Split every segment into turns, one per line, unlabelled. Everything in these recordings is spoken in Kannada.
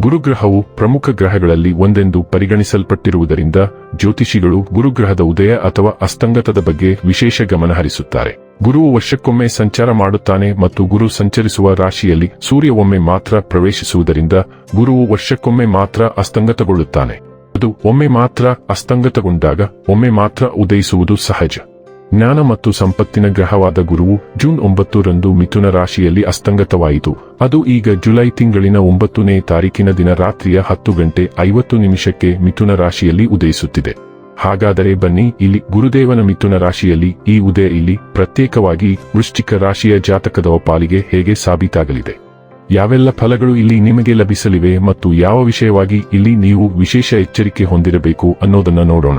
ಗುರುಗ್ರಹವು ಪ್ರಮುಖ ಗ್ರಹಗಳಲ್ಲಿ ಒಂದೆಂದು ಪರಿಗಣಿಸಲ್ಪಟ್ಟಿರುವುದರಿಂದ ಜ್ಯೋತಿಷಿಗಳು ಗುರುಗ್ರಹದ ಉದಯ ಅಥವಾ ಅಸ್ತಂಗತದ ಬಗ್ಗೆ ವಿಶೇಷ ಗಮನ ಹರಿಸುತ್ತಾರೆ. ಗುರುವು ವರ್ಷಕ್ಕೊಮ್ಮೆ ಸಂಚಾರ ಮಾಡುತ್ತಾನೆ ಮತ್ತು ಗುರು ಸಂಚರಿಸುವ ರಾಶಿಯಲ್ಲಿ ಸೂರ್ಯ ಒಮ್ಮೆ ಮಾತ್ರ ಪ್ರವೇಶಿಸುವುದರಿಂದ ಗುರುವು ವರ್ಷಕ್ಕೊಮ್ಮೆ ಮಾತ್ರ ಅಸ್ತಂಗತಗೊಳ್ಳುತ್ತಾನೆ. ಅದು ಒಮ್ಮೆ ಮಾತ್ರ ಅಸ್ತಂಗತಗೊಂಡಾಗ ಒಮ್ಮೆ ಮಾತ್ರ ಉದಯಿಸುವುದು ಸಹಜ. ಜ್ಞಾನ ಮತ್ತು ಸಂಪತ್ತಿನ ಗ್ರಹವಾದ ಗುರುವು ಜೂನ್ ಒಂಬತ್ತರಂದು ಮಿಥುನ ರಾಶಿಯಲ್ಲಿ ಅಸ್ತಂಗತವಾಯಿತು. ಅದು ಈಗ ಜುಲೈ ತಿಂಗಳಿನ ಒಂಬತ್ತನೇ ತಾರೀಕಿನ ದಿನ ರಾತ್ರಿಯ ಹತ್ತು ಗಂಟೆ ಐವತ್ತು ನಿಮಿಷಕ್ಕೆ ಮಿಥುನ ರಾಶಿಯಲ್ಲಿ ಉದಯಿಸುತ್ತಿದೆ. ಹಾಗಾದರೆ ಬನ್ನಿ, ಇಲ್ಲಿ ಗುರುದೇವನ ಮಿಥುನ ರಾಶಿಯಲ್ಲಿ ಈ ಉದಯ ಇಲ್ಲಿ ಪ್ರತ್ಯೇಕವಾಗಿ ವೃಶ್ಚಿಕ ರಾಶಿಯ ಜಾತಕದ ಪಾಲಿಗೆ ಹೇಗೆ ಸಾಬೀತಾಗಲಿದೆ? ಯಾವೆಲ್ಲ ಫಲಗಳು ಇಲ್ಲಿ ನಿಮಗೆ ಲಭಿಸಲಿವೆ ಮತ್ತು ಯಾವ ವಿಷಯವಾಗಿ ಇಲ್ಲಿ ನೀವು ವಿಶೇಷ ಎಚ್ಚರಿಕೆ ಹೊಂದಿರಬೇಕು ಅನ್ನೋದನ್ನ ನೋಡೋಣ.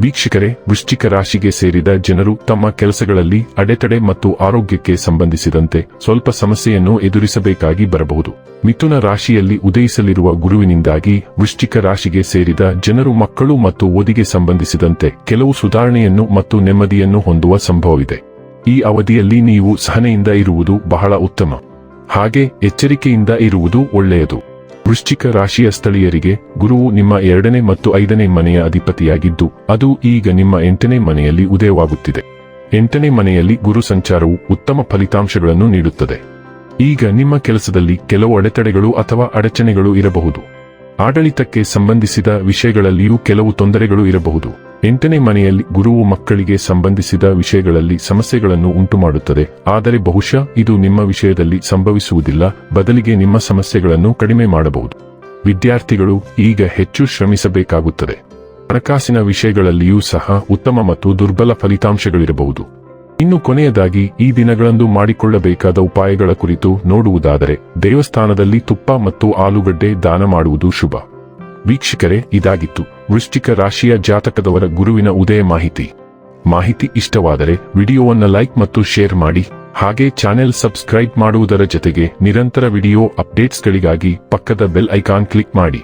ವೀಕ್ಷಕರೇ, ವೃಶ್ಚಿಕ ರಾಶಿಗೆ ಸೇರಿದ ಜನರು ತಮ್ಮ ಕೆಲಸಗಳಲ್ಲಿ ಅಡೆತಡೆ ಮತ್ತು ಆರೋಗ್ಯಕ್ಕೆ ಸಂಬಂಧಿಸಿದಂತೆ ಸ್ವಲ್ಪ ಸಮಸ್ಯೆಯನ್ನು ಎದುರಿಸಬೇಕಾಗಿ ಬರಬಹುದು. ಮಿಥುನ ರಾಶಿಯಲ್ಲಿ ಉದಯಿಸಲಿರುವ ಗುರುವಿನಿಂದಾಗಿ ವೃಶ್ಚಿಕ ರಾಶಿಗೆ ಸೇರಿದ ಜನರು ಮಕ್ಕಳು ಮತ್ತು ಓದಿಗೆ ಸಂಬಂಧಿಸಿದಂತೆ ಕೆಲವು ಸುಧಾರಣೆಯನ್ನು ಮತ್ತು ನೆಮ್ಮದಿಯನ್ನು ಹೊಂದುವ ಸಂಭವವಿದೆ. ಈ ಅವಧಿಯಲ್ಲಿ ನೀವು ಸಹನೆಯಿಂದ ಇರುವುದು ಬಹಳ ಉತ್ತಮ. ಹಾಗೆ ಎಚ್ಚರಿಕೆಯಿಂದ ಇರುವುದು ಒಳ್ಳೆಯದು. ವೃಶ್ಚಿಕ ರಾಶಿಯ ಸ್ಥಳೀಯರಿಗೆ ಗುರುವು ನಿಮ್ಮ ಎರಡನೇ ಮತ್ತು ಐದನೇ ಮನೆಯ ಅಧಿಪತಿಯಾಗಿದ್ದು, ಅದು ಈಗ ನಿಮ್ಮ ಎಂಟನೇ ಮನೆಯಲ್ಲಿ ಉದಯವಾಗುತ್ತಿದೆ. ಎಂಟನೇ ಮನೆಯಲ್ಲಿ ಗುರು ಸಂಚಾರವು ಉತ್ತಮ ಫಲಿತಾಂಶಗಳನ್ನು ನೀಡುತ್ತದೆ. ಈಗ ನಿಮ್ಮ ಕೆಲಸದಲ್ಲಿ ಕೆಲವು ಅಡೆತಡೆಗಳು ಅಥವಾ ಅಡಚಣೆಗಳು ಇರಬಹುದು. ಆಡಳಿತಕ್ಕೆ ಸಂಬಂಧಿಸಿದ ವಿಷಯಗಳಲ್ಲಿಯೂ ಕೆಲವು ತೊಂದರೆಗಳು ಇರಬಹುದು. ಎಂಟನೇ ಮನೆಯಲ್ಲಿ ಗುರುವು ಮಕ್ಕಳಿಗೆ ಸಂಬಂಧಿಸಿದ ವಿಷಯಗಳಲ್ಲಿ ಸಮಸ್ಯೆಗಳನ್ನು ಉಂಟುಮಾಡುತ್ತದೆ. ಆದರೆ ಬಹುಶಃ ಇದು ನಿಮ್ಮ ವಿಷಯದಲ್ಲಿ ಸಂಭವಿಸುವುದಿಲ್ಲ. ಬದಲಿಗೆ ನಿಮ್ಮ ಸಮಸ್ಯೆಗಳನ್ನು ಕಡಿಮೆ ಮಾಡಬಹುದು. ವಿದ್ಯಾರ್ಥಿಗಳು ಈಗ ಹೆಚ್ಚು ಶ್ರಮಿಸಬೇಕಾಗುತ್ತದೆ. ಹಣಕಾಸಿನ ವಿಷಯಗಳಲ್ಲಿಯೂ ಸಹ ಉತ್ತಮ ಮತ್ತು ದುರ್ಬಲ ಫಲಿತಾಂಶಗಳಿರಬಹುದು. ಇನ್ನು ಕೊನೆಯದಾಗಿ, ಈ ದಿನಗಳಂದು ಮಾಡಿಕೊಳ್ಳಬೇಕಾದ ಉಪಾಯಗಳ ಕುರಿತು ನೋಡುವುದಾದರೆ, ದೇವಸ್ಥಾನದಲ್ಲಿ ತುಪ್ಪ ಮತ್ತು ಆಲೂಗಡ್ಡೆ ದಾನ ಮಾಡುವುದು ಶುಭ. ವೀಕ್ಷಕರೇ, ಇದಾಗಿತ್ತು. ವೃಶ್ಚಿಕ ರಾಶಿಯ ಜಾತಕದವರ ಗುರುವಿನ ಉದಯ ಮಾಹಿತಿ. ಮಾಹಿತಿ ಇಷ್ಟವಾದರೆ ವಿಡಿಯೋವನ್ನ ಲೈಕ್ ಮತ್ತು ಶೇರ್ ಮಾಡಿ, ಹಾಗೆ ಚಾನೆಲ್ ಸಬ್ಸ್ಕ್ರೈಬ್ ಮಾಡುವುದರ ಜೊತೆಗೆ ನಿರಂತರ ವಿಡಿಯೋ ಅಪ್ಡೇಟ್ಸ್ಗಳಿಗಾಗಿ ಪಕ್ಕದ ಬೆಲ್ ಐಕಾನ್ ಕ್ಲಿಕ್ ಮಾಡಿ.